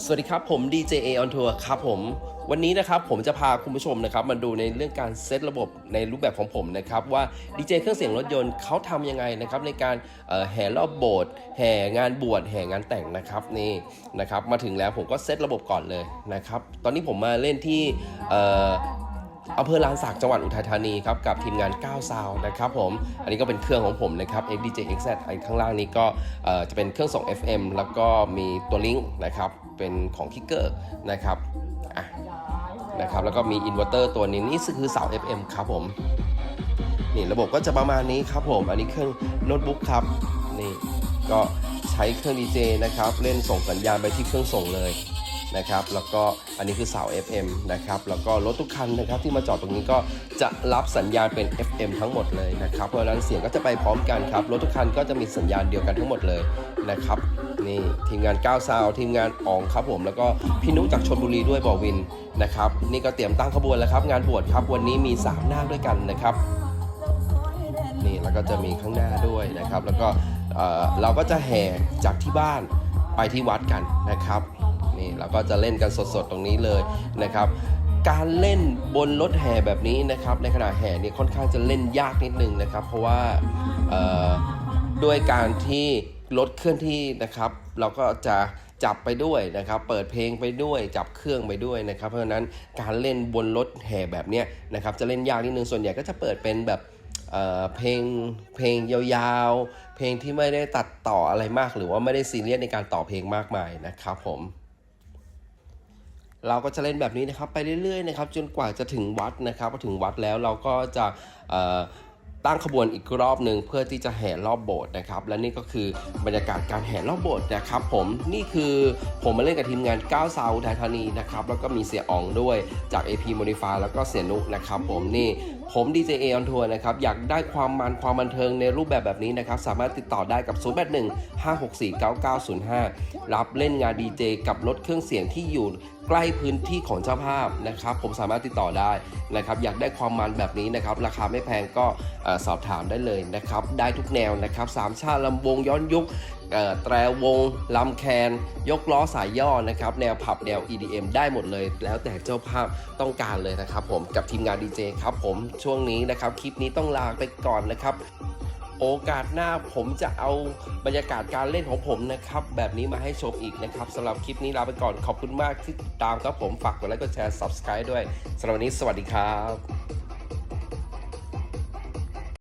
สวัสดีครับผม DJA on Tour ครับผม วันนี้นะครับผมจะพาคุณผู้ชมนะครับมาดูในเรื่องการเซตระบบในรูปแบบของผมนะครับว่า DJ เครื่องเสียงรถยนต์เขาทำยังไงนะครับในการแห่รอบโบสถ์แห่งานบวชแห่งานแต่งนะครับนี่นะครับมาถึงแล้วผมก็เซตระบบก่อนเลยนะครับตอนนี้ผมมาเล่นที่ อ่ออำเภอลานสักจังหวัดอุทัยธานีครับกับทีมงาน9ซาวนะครับผมอันนี้ก็เป็นเครื่องของผมนะครับ XDJ XZ ไอ้ข้างล่างนี้ก็เอ่อจะเป็นเครื่องส่ง FM แล้วก็มีตัวลิงก์นะครับเป็นของคิกเกอร์นะครับอะนะครับแล้วก็มีอินเวอร์เตอร์ตัวนี้นี่คือเสา FM ครับผมนี่ระบบก็จะประมาณนี้ครับผม อันนี้เครื่องโน้ตบุ๊กครับนี่ก็ใช้เครื่อง DJ นะครับ เล่นส่งสัญญาณไปที่เครื่องส่งเลย นะครับแล้วก็อันนี้คือเสา FM นะครับแล้วก็รถทุกคันนะครับที่มาจอดตรงนี้ก็จะรับสัญญาณเป็น FM ทั้งหมดเลยนะครับเพราะฉะนั้นเสียงก็จะไปพร้อมกันครับรถทุกคันก็จะมีสัญญาณเดียวกันทั้งหมดเลยนะครับนี่ทีมงาน9ซาวทีมงานอองครับผมแล้วก็พี่นุจากชนบุรีด้วยบอวินนะครับนี่ก็เตรียมตั้งขบวนแล้วครับงานบวชครับวันนี้มีสามหน้าด้วยกันนะครับนี่แล้วก็จะมีข้างหน้าด้วยนะครับ แล้วก็เออเราก็จะแห่จากที่บ้านไปที่วัดกันนะครับ นี่เราก็จะเล่นกันสดๆตรงนี้เลยนะครับ การเล่นบนรถแห่แบบนี้นะครับ ในขณะแห่นี่ค่อนข้างจะเล่นยากนิดนึงนะครับ เพราะว่าด้วยการที่รถเคลื่อนที่นะครับ เราก็จะจับไปด้วยนะครับ เปิดเพลงไปด้วย จับเครื่องไปด้วยนะครับ เพราะฉะนั้นการเล่นบนรถแห่แบบเนี้ยนะครับ จะเล่นยากนิดนึง ส่วนใหญ่ก็จะเปิดเป็นแบบเเพลงเพลงยาวๆ เพลงที่ไม่ได้ตัดต่ออะไรมาก หรือว่าไม่ได้ซีเรียสในการต่อเพลงมากมายนะครับผม เราก็จะเล่นแบบนี้นะครับไปเรื่อยๆนะครับจนกว่าจะถึงวัดนะครับพอถึงวัดแล้วเราก็จะตั้งขบวนอีกรอบหนึ่งเพื่อที่จะแห่รอบโบสถ์นะครับ และนี่ก็คือบรรยากาศการแห่รอบโบสถ์นะครับผมนี่คือผมมาเล่นกับทีมงาน9ซาวไทยธานีนะครับแล้วก็มีเสียอองด้วยจาก AP Modify แล้วก็เสียนุกนะครับผมนี่ผม DJA on Tour นะครับ อยากได้ความมันความบันเทิงในรูปแบบแบบนี้นะครับ สามารถติดต่อได้กับ 081 564 9905 รับเล่นงาน DJ กับรถเครื่องเสียงที่อยู่ใกล้พื้นที่ของเจ้าภาพนะครับผมสามารถติดต่อได้นะครับอยากได้ความมันแบบนี้นะครับราคาไม่แพงก็สอบถามได้เลยนะครับได้ทุกแนวนะครับสามชาติลำวงย้อนยุคแตรวงลำแคน ยกล้อสายย่อนะครับแนวผับแนว EDM ได้หมดเลย แล้วแต่เจ้าภาพต้องการเลยนะครับผมกับทีมงาน DJ ครับผมช่วงนี้นะครับคลิปนี้ต้องลาไปก่อนนะครับ โอกาสหน้าผมจะเอาบรรยากาศการเล่นของผมนะครับ แบบนี้มาให้ชมอีกนะครับสำหรับคลิปนี้ลาไปก่อนขอบคุณมากที่ติดตามครับผมฝากกดไลค์กดแชร์ subscribe ด้วยสำหรับวันนี้สวัสดีครับ